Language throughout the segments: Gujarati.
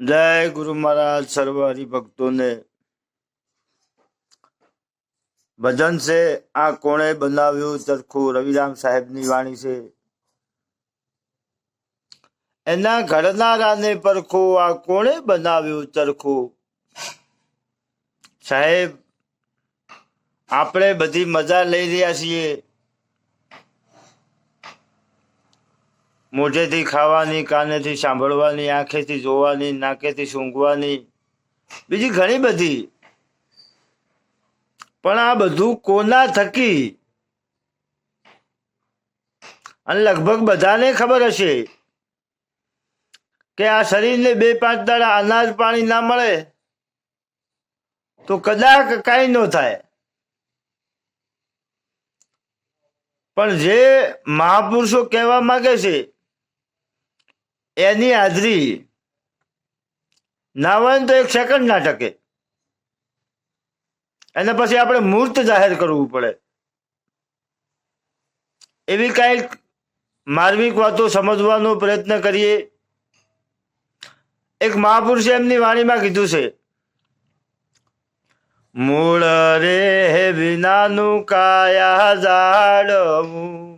જય ગુરુ મહારાજ, સર્વ હરિભક્તોને. ભજન છે, આ કોણે બનાવ્યું? ચરખું રવિરામ સાહેબની વાણી છે. એના ઘડનારાને પરખો, આ કોણે બનાવ્યું ચરખું? સાહેબ, આપણે બધી મજા લઈ રહ્યા છીએ. મોઢેથી ખાવાની, કાનેથી સાંભળવાની, આંખેથી જોવાની, નાકેથી સૂંઘવાની. બીજી ઘણી બધી. પણ આ બધું કોના થકી? અને લગભગ બધાને ખબર હશે કે આ શરીરને બે પાંચ દાડા અનાજ પાણી ના મળે તો કદાચ કાંઈ ન થાય. પણ જે મહાપુરુષો કહેવા માંગે છે એની હાજરી. ના તો એક સેકન્ડ ના ટકે. અને પછી આપણે મૂર્ત જાહેર કરવું પડે. એવી કાંઈક માર્મિક વાતો સમજવાનો પ્રયત્ન કરીએ. એક મહાપુરુષે એમની વાણીમાં કીધું છે. મૂળ રે વિનાનું કાયા જાડવું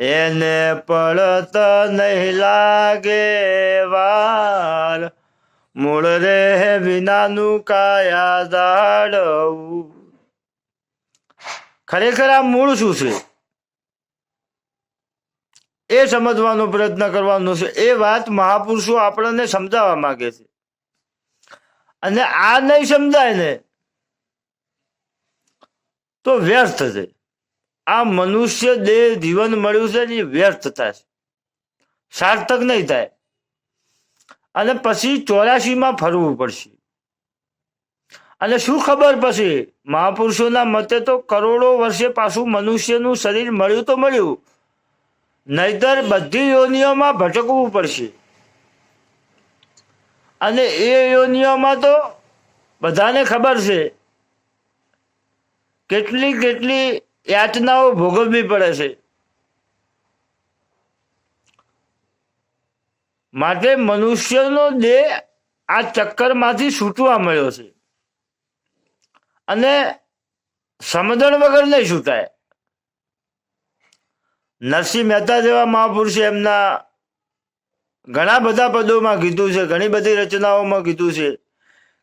એને પડત નહીં લાગે વાર મૂળ રે વિનાનું કાયા દાડવું. ખરેખર આ મૂળ શું છે? એ સમજવાનો પ્રયત્ન કરવાનો છે. એ વાત મહાપુરુષો આપણને સમજાવવા માંગે છે. અને આ નહીં સમજાય ને, તો વ્યર્થ છે. આ મનુષ્ય દેહ જીવન મળ્યું છે ને વ્યર્થ થશે સાર્થક નહીં થાય. અને પછી ચોરાશીમાં ફરવું પડશે. અને શું ખબર પછી? મહાપુરુષોના મતે તો કરોડો વર્ષે પાછું મનુષ્યનું શરીર મળ્યું તો મળ્યું. નહીતર બધી યોનિઓમાં ભટકવું પડશે. અને એ યોનિઓમાં તો બધાને ખબર છે. કેટલી કેટલી યાતનાઓ ભોગવવી પડે છે. માટે મનુષ્યનો દેહ આ ચક્કરમાંથી છૂટવા મળ્યો છે. અને સમજણ વગર નહીં છૂટાય. નરસિંહ મહેતા જેવા મહાપુરુષે એમના ઘણા બધા પદોમાં કીધું છે, ઘણી બધી રચનાઓમાં કીધું છે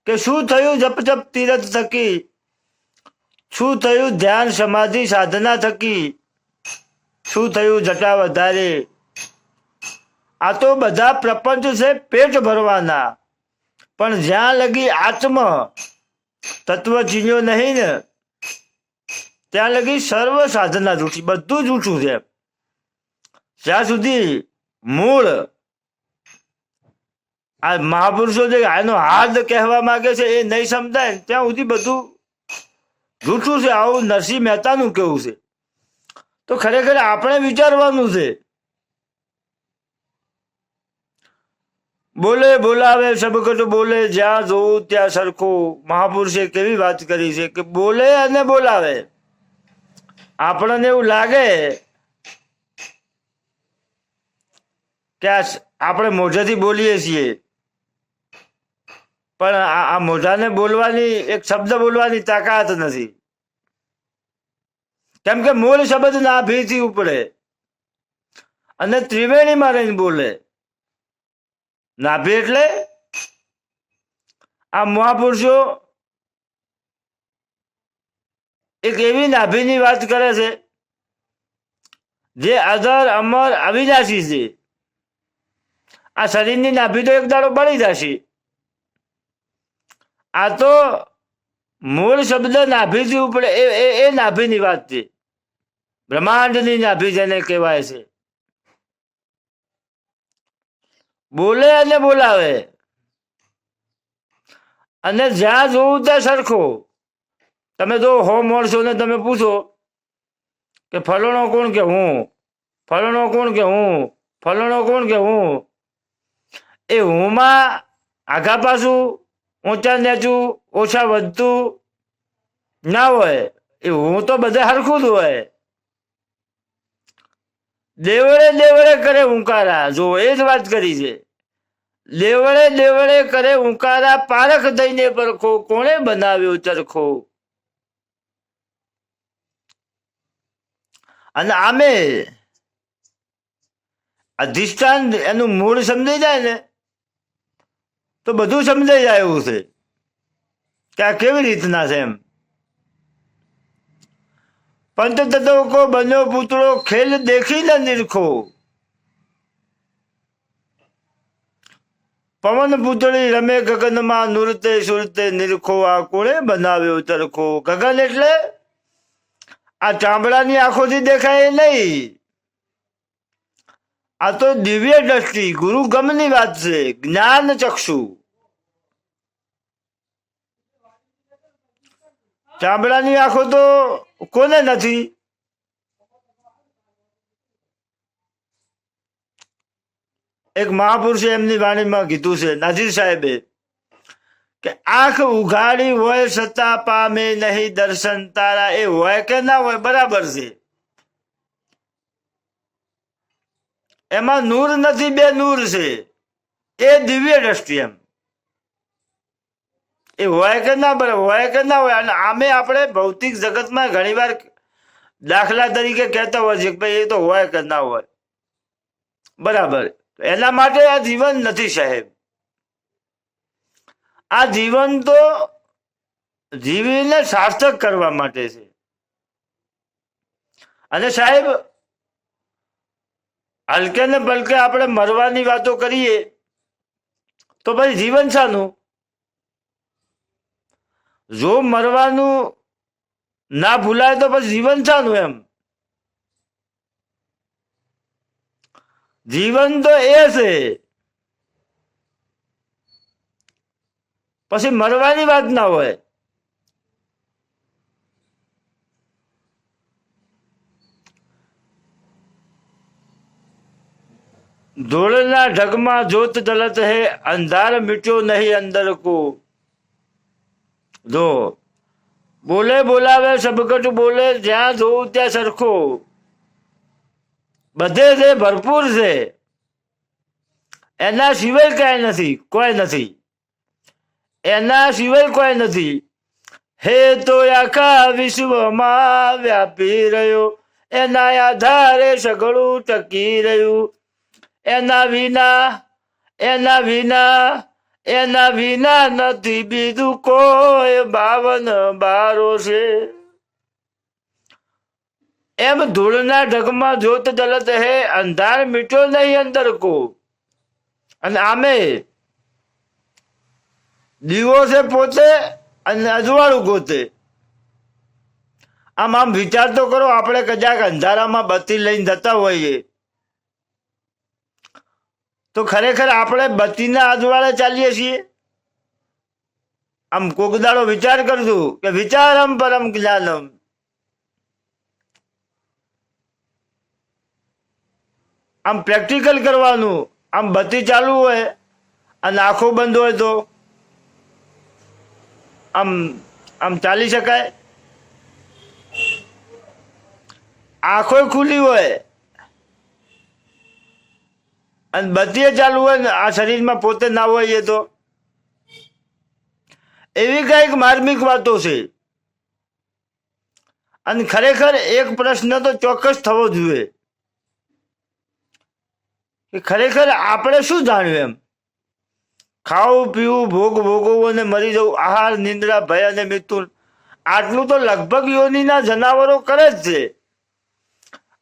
કે શું થયું? જપ જપ તીરથ થકી શું થયું? ધ્યાન, સમાધિ, સાધના થકી. શું થયું? જટા વધારે. આ તો બધા પ્રપંચ છે પેટ ભરવાના. પણ જ્યાં લગી આત્મ તત્વ ચીન્યો નહીં ને, ત્યાં લગી સર્વ સાધના જૂઠી બધું જૂઠું છે. જ્યાં સુધી મૂળ આ મહાપુરુષો જે આનો હાર્દ કહેવા માંગે છે એ નહીં સમજાય, ત્યાં સુધી બધું જૂઠું છે, આવું નરસિંહ મહેતાનું કેવું છે? તો ખરેખર આપણે વિચારવાનું છે. બોલે, બોલાવે સબકટ બોલે, જ્યાં જોવું ત્યાં સરખું. મહાપુરુષે કેવી વાત કરી છે કે બોલે અને બોલાવે. આપણને એવું લાગે કે આપણે મોઢેથી બોલીએ છીએ. પણ આ મોઢાને બોલવાની, એક શબ્દ બોલવાની તાકાત નથી. કેમ કે મૂળ શબ્દ નાભીથી ઉપડે. અને ત્રિવેણીમાં રહીને બોલે. નાભી એટલે આ મહાપુરુષો એક એવી નાભીની વાત કરે છે, જે અધર, અમર, અવિનાશી છે. આ શરીરની નાભી તો એક દાડો બળી જશે. આ તો મૂળ શબ્દ નાભીથી ઉપડે, એ એ એ નાભીની વાત છે. બ્રહ્માંડની નાભી જેને કહેવાય છે. બોલે અને બોલાવે. અને જ્યાં જોવું ત્યાં સરખો. તમે જો હો મળશો ને તમે પૂછો કે ફલણો કોણ કે હું? ફલણો કોણ કે હું? ફલણો કોણ કે હું? એ હુંમાં આઘા પાછું ઊંચા નીચું, ઓછા વધતું ના હોય. એ હું તો બધે હરખું જ હોય. દેવળે દેવળે કરે હુંકારા જો એ જ વાત કરી છે. લેવડે લેવડે કરે ઉંકારા પારખ દઈને પરખો. કોણે બનાવ્યો ચરખો? અને આમે અધિષ્ઠાન એનું મૂળ સમજાઈ જાય ને તો બધું સમજાઈ જાય એવું છે. કે આ કેવી રીતના છે એમ? પંચ કો બન્યો પુતળો ખેલ દેખીને નિરખો. પવન પૂતળી રમે ગગનમાં નુરતે સુરતે નિરખો, આ કોણે બનાવ્યો ચરખો? ગગન એટલે આ ચામડાની આંખોથી દેખાય નહીં. આ તો દિવ્ય દ્રષ્ટિ, ગુરુ ગમની વાત છે, જ્ઞાન ચક્ષુ. ચામડાની આંખો તો કોને નથી? એક મહાપુરુષે એમની વાણીમાં કીધું છે નાઝીર સાહેબે, કે આંખ ઉઘાડી હોય છતાં પામે નહીં, દર્શન તારા એ હોય કે ના હોય, બરાબર છે. એમાં નૂર નથી, બે નૂર છે. એ દિવ્ય દ્રષ્ટિ એમ. એ હોય કે ના બરાબર હોય કે ના હોય, અને આમે આપણે ભૌતિક જગતમાં ઘણીવાર દાખલા તરીકે કહેતા હોય છે કે ભાઈ એ તો હોય કે ના હોય. બરાબર. એના માટે આ જીવન નથી સાહેબ. આ જીવન તો જીવીને સાર્થક કરવા માટે છે. અને સાહેબ હલકે ને પલકે આપણે મરવાની વાતો કરીએ, તો પછી જીવન શાનું? જો મરવાનું ના ભૂલાય તો પછી જીવન શાનું એમ? જીવન તો એ છે. પછી મરવાની વાત ના હોય. ધૂળના ઢગમાં જોત જલત હે, અંધાર મિટ્યો નહીં અંદર કો જો, બોલે બોલાવે સબકટ બોલે, જ્યાં જોઉં ત્યાં સરખો. બધે છે ભરપૂર છે, એના સિવાય કાંઈ નથી, કોઈ નથી. એના સિવાય કોઈ નથી. હે તો આખા વિશ્વમાં વ્યાપી રહ્યો, એના આધારે સગળું ટકી રહ્યું. એના વિના એના વિના એના વિના નથી બીજું કોઈ બાવન બારો છે. એમ ધૂળના ઢગમાં જોત જલત હે, અંધાર મીઠો નહીં અંદર કો અને આમે દીવો છે પોતે અને અજવાળું ગોતે. આમ આમ વિચાર તો કરો, આપણે કદાચ અંધારામાં બત્તી લઈને જતા હોઈએ. તો ખરેખર આપણે બત્તીના અજવાળે ચાલીએ છીએ? આમ કોક દાડો વિચાર કરજો કે વિચારમ પરમ જ્ઞાનમ. આમ પ્રેક્ટિકલ કરવાનું, આમ બત્તી ચાલુ હોય, અને આંખો બંધ હોય તો? આમ આમ ચાલી શકાય? આંખો ખુલ્લી હોય અને બધી ચાલુ હોય ને, આ શરીરમાં પોતે ના હોય એ તો. એવી કંઈક માર્મિક વાતો છે. અને ખરેખર એક પ્રશ્ન તો ચોક્કસ થવો જોઈએ. કે ખરેખર આપણે શું જાણ્યું એમ? ખાવું, પીવું, ભોગ ભોગવવું અને મરી જવું, આહાર, નિંદ્રા, ભય અને મિથુન આટલું તો લગભગ યોનીના જનાવરો કરે જ છે.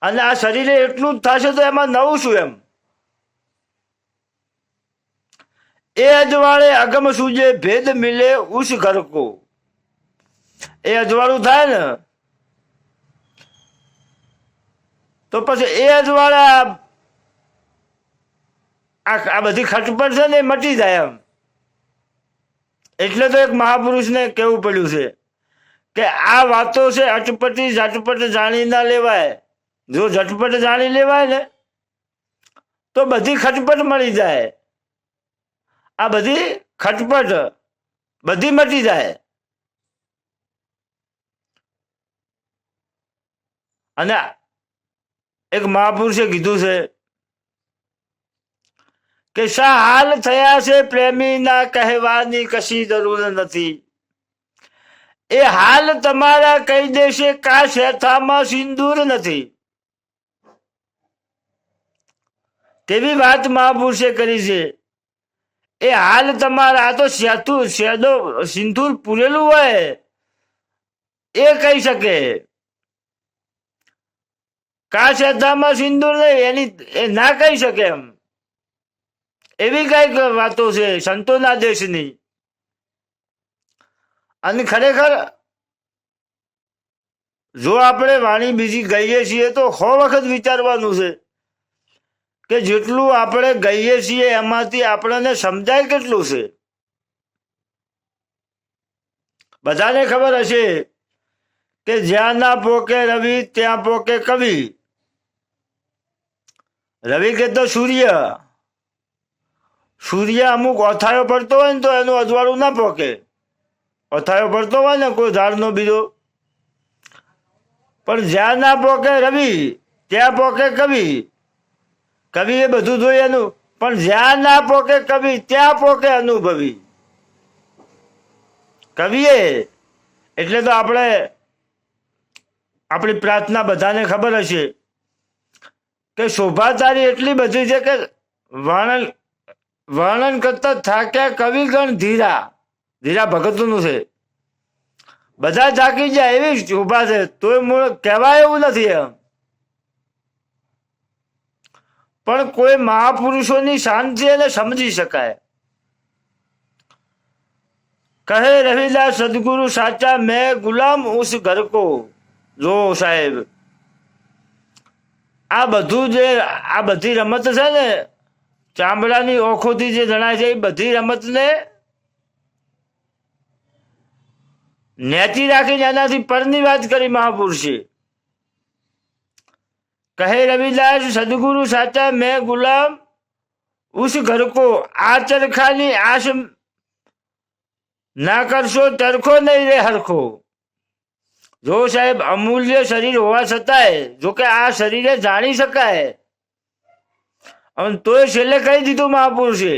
અને આ શરીરે એટલું જ થશે તો એમાં નવું શું એમ? એ અજવાળે અગમ સૂજે ભેદ મિલે ઉસ ઘરકો. એ અજવાળું થાય ને, તો પછી એ અજવાળે આ બધી ખટપટ છે ને એ મટી જાય એમ. એટલે તો એક મહાપુરુષને કેવું પડ્યું છે કે આ વાતો છે અટપટી ઝટપટ જાણી ના લેવાય. જો ઝટપટ જાણી લેવાય ને, તો બધી ખટપટ મળી જાય. આ બધી ખટપટ, બધી મટી જાય. અને એક મહાપુરુષે કીધું છે કે શા હાલ થયા છે પ્રેમીના કહેવાની કશી જરૂર નથી. એ હાલ તમારા કહી દેશે કા શેથામાં સિંદૂર નથી. તેવી વાત મહાપુરુષે કરી છે. એ હાલ તમારા આ તો સેતુ, સેદો, સિંદૂર પૂરેલું હોય. એ કહી શકે. કા શ્રદ્ધામાં સિંદૂર નહીં, એની, એ ના કહી શકે એમ. એવી કંઈક વાતો છે, સંતોના દેશની. અને ખરેખર, જો આપણે વાણી બીજી ગઈએ છીએ તો સો વખત વિચારવાનું છે. કે જેટલું આપણે ગઈએ છીએ એમાંથી આપણને સમજાય કેટલું છે? બધાને ખબર હશે કે જ્યાં ના પોકે રવિ, ત્યાં પોકે કવિ. રવિ કે તો સૂર્ય. સૂર્ય અમુક ઓથાયો પડતો હોય ને તો એનું અજવાળું ના પોકે. ઓથાયો પડતો હોય ને કોઈ ઝાડનો બીજો. પણ જ્યાં ના પોકે રવિ, ત્યાં પોકે કવિ. કવિ એ બધું એનું. પણ જ્યાં ના પોકે કવિ, ત્યાં પોકે અનુભવી. કવિએ, એટલે તો આપણે, આપણી પ્રાર્થના બધાને ખબર હશે કે શોભા તારી એટલી બધી છે કે વર્ણન વર્ણન કરતા થાક્યા કવિગણ ધીરા. ધીરા ભગતનું છે. બધા થાકી જાય એવી શોભા છે. તોય મૂળ કહેવાય એવું નથી એમ. પણ કોઈ મહાપુરુષોની શાંતિ એને સમજી શકાય. કહે રવિદાસ સદગુરુ સાચા, મેં ગુલામ ઉસ ઘર કો. જો સાહેબ, આ બધું જે, આ બધી રમત છે ને, ચામડાની ઓખોથી જે જણાય છે, એ બધી રમતને નેતી રાખીને એનાથી પરની વાત કરી મહાપુરુષે. કહે રવિદાસ, સદગુરુ સાચા મેં ગુલામ. ઉસ ઘર કો આ ચરખાની આશ ના કરશો ચરખો નહીં રે હરખો. જો સાહેબ અમૂલ્ય શરીર હોવા છતાંય, જો કે આ શરીરે જાણી શકાય. અને તોય છેલ્લે કહી દીધું મહાપુરુષે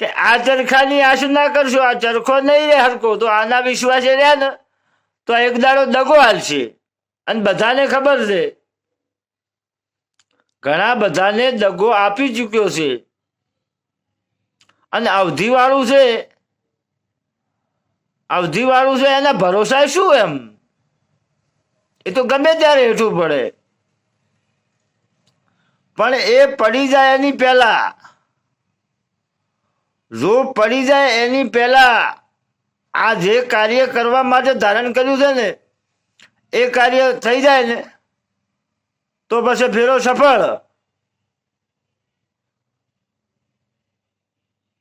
કે આ ચરખાની આશ ના કરશો, આ ચરખો નહીં રે હરખો. તો આના વિશ્વાસે રહ્યા ને, તો એક દાડો દગો હાલશે. અને બધાને ખબર છે. ઘણા બધાને દગો આપી ચૂક્યો છે. અને અવધિ વાળું છે. અવધિ વાળું છે, એના ભરોસા શું એમ? એ તો ગમે ત્યારે હેઠું પડે. પણ એ પડી જાય એની પહેલા. જો પડી જાય એની પહેલા, આ જે કાર્ય કરવા માટે ધારણ કર્યું છે ને એ કાર્ય થઈ જાય ને, તો પછી ફેરો સફળ.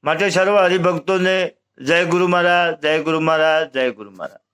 માટે સર્વ હરિભક્તોને જય ગુરુ મહારાજ, જય ગુરુ મહારાજ, જય ગુરુ મહારાજ.